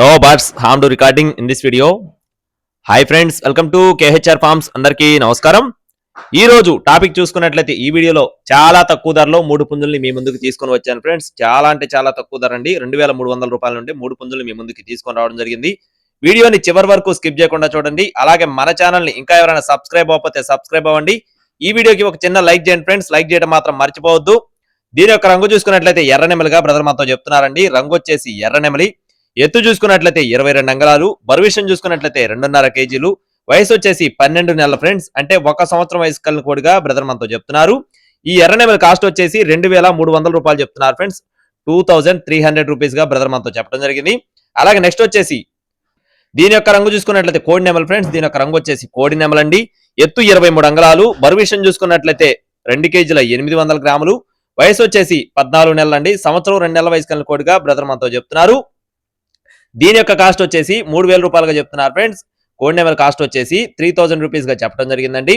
No birds harm to recording in this video hi friends welcome to KHR farms అందరికీ నమస్కారం. ఈ రోజు topic చూసుకున్నట్లయితే ఈ వీడియోలో చాలా తక్కువ ధరలో మూడు పుంజుల్ని మీ ముందుకు తీసుకొని వచ్చాను ఫ్రెండ్స్ చాలా అంటే చాలా తక్కువ ధర అండి. రెండు వేల మూడు వందల రూపాయల నుండి మూడు పుంజులు మీ ముందుకు తీసుకొని రావడం జరిగింది. వీడియోని చివరి వరకు స్కిప్ చేయకుండా చూడండి. అలాగే మన ఛానల్ని ఇంకా ఎవరైనా సబ్స్క్రైబ్ అవ్వకపోతే సబ్స్క్రైబ్ అవ్వండి. ఈ వీడియోకి ఒక చిన్న లైక్ చేయండి ఫ్రెండ్స్ లైక్ చేయడం మాత్రం మర్చిపోవద్దు. దీని యొక్క రంగు చూసుకున్నట్లయితే ఎర్రనెమలిగా బ్రదర్ మాతో చెప్తున్నారండి. రంగు వచ్చేసి ఎర్రనెమలి ఎత్తు చూసుకున్నట్లయితే ఇరవై రెండు అంగళాలు బరువిషం చూసుకున్నట్లయితే రెండున్నర కేజీలు. వయసు వచ్చేసి పన్నెండు నెలల ఫ్రెండ్స్ అంటే ఒక సంవత్సరం వయసు కలిగిన కోడిగా బ్రదర్ మనతో చెప్తున్నారు. ఈ ఎర్రనెమలి కాస్ట్ వచ్చేసి రెండు వేల మూడు వందల రూపాయలు చెప్తున్నారు friends. Two thousand three hundred రూపీస్గా brother మనతో చెప్పడం జరిగింది. అలాగే నెక్స్ట్ వచ్చేసి దీని యొక్క రంగు చూసుకున్నట్లయితే కోడి నెమల్ ఫ్రెండ్స్ దీని యొక్క రంగు వచ్చేసి కోడి నెమలండి. ఎత్తు ఇరవై మూడు అంగళాలు బరువిషం చూసుకున్నట్లయితే రెండు కేజీల ఎనిమిది వందల గ్రాములు. వయసు వచ్చేసి పద్నాలుగు నెలలండి. సంవత్సరం రెండు నెలల వయసు కలిగిన కోడిగా బ్రదర్ మనతో చెప్తున్నారు. దీని యొక్క కాస్ట్ వచ్చేసి మూడు వేల రూపాయలుగా చెప్తున్నారు ఫ్రెండ్స్. కోడ్ నెంబర్ కాస్ట్ వచ్చేసి త్రీ థౌసండ్ రూపీస్గా చెప్పడం జరిగిందండి.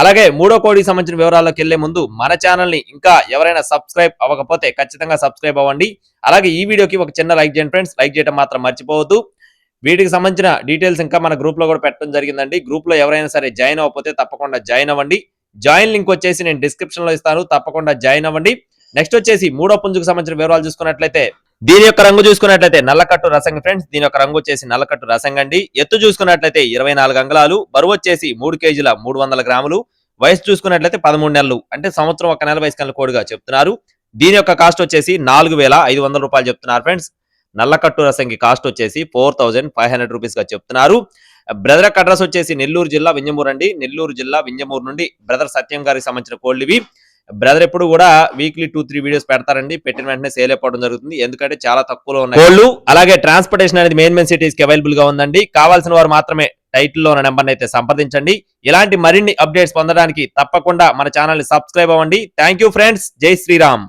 అలాగే మూడో కోడికి సంబంధించిన వివరాల్లోకి వెళ్ళే ముందు మన ఛానల్ని ఇంకా ఎవరైనా సబ్స్క్రైబ్ అవ్వకపోతే ఖచ్చితంగా సబ్స్క్రైబ్ అవ్వండి. అలాగే ఈ వీడియోకి ఒక చిన్న లైక్ చేయండి ఫ్రెండ్స్. లైక్ చేయడం మాత్రం మర్చిపోవద్దు. వీటికి సంబంధించిన డీటెయిల్స్ ఇంకా మన గ్రూప్లో కూడా పెట్టడం జరిగిందండి. గ్రూప్లో ఎవరైనా సరే జాయిన్ అవ్వకపోతే తప్పకుండా జాయిన్ అవ్వండి. జాయిన్ లింక్ వచ్చేసి నేను డిస్క్రిప్షన్లో ఇస్తాను. తప్పకుండా జాయిన్ అవ్వండి. నెక్స్ట్ వచ్చేసి మూడో పుంజుకు సంబంధించిన వివరాలు చూసుకున్నట్లయితే దీని యొక్క రంగు చూసుకున్నట్లయితే నల్లకట్టు రసంగి ఫ్రెండ్స్ దీని యొక్క రంగు వచ్చేసి నల్లకట్టు రసంగి అండి ఎత్తు చూసుకున్నట్లయితే ఇరవై నాలుగు అంగళాలు బరువు వచ్చేసి మూడు కేజీల మూడు వందల గ్రాములు వయసు చూసుకున్నట్లయితే పదమూడు నెలలు అంటే సంవత్సరం ఒక నెల వయసు కనుక కోడిగా చెప్తున్నారు. దీని యొక్క కాస్ట్ వచ్చేసి నాలుగు వేల ఐదు వందల రూపాయలు చెప్తున్నారు ఫ్రెండ్స్. నల్లకట్టు రసంగి కాస్ట్ వచ్చేసి ఫోర్ థౌజండ్ ఫైవ్ హండ్రెడ్ రూపీస్గా చెప్తున్నారు. బ్రదర్ అడ్రస్ వచ్చేసి నెల్లూరు జిల్లా వింజమూరు అండి. నెల్లూరు జిల్లా వింజమూరు నుండి బ్రదర్ సత్యం గారికి సంబంధించిన కోళ్ళు ఇవి. బ్రదర్ ఎప్పుడు కూడా వీక్లీ టూ త్రీ వీడియోస్ పెడతారండి. పెట్టిన వెంటనే సేల్ అయిపోవడం జరుగుతుంది. ఎందుకంటే చాలా తక్కువలో ఉన్నాయి. కోళ్ళు అలాగే ట్రాన్స్పోర్టేషన్ అనేది మెయిన్ మెయిన్ సిటీస్కి అవైలబుల్గా ఉందండి. కావాల్సిన వారు మాత్రమే టైటిల్లో ఉన్న నెంబర్ అయితే సంప్రదించండి. ఇలాంటి మరిన్ని అప్డేట్స్ పొందడానికి తప్పకుండా మన ఛానల్ని సబ్స్క్రైబ్ అవ్వండి. Thank you friends. జై శ్రీరామ్.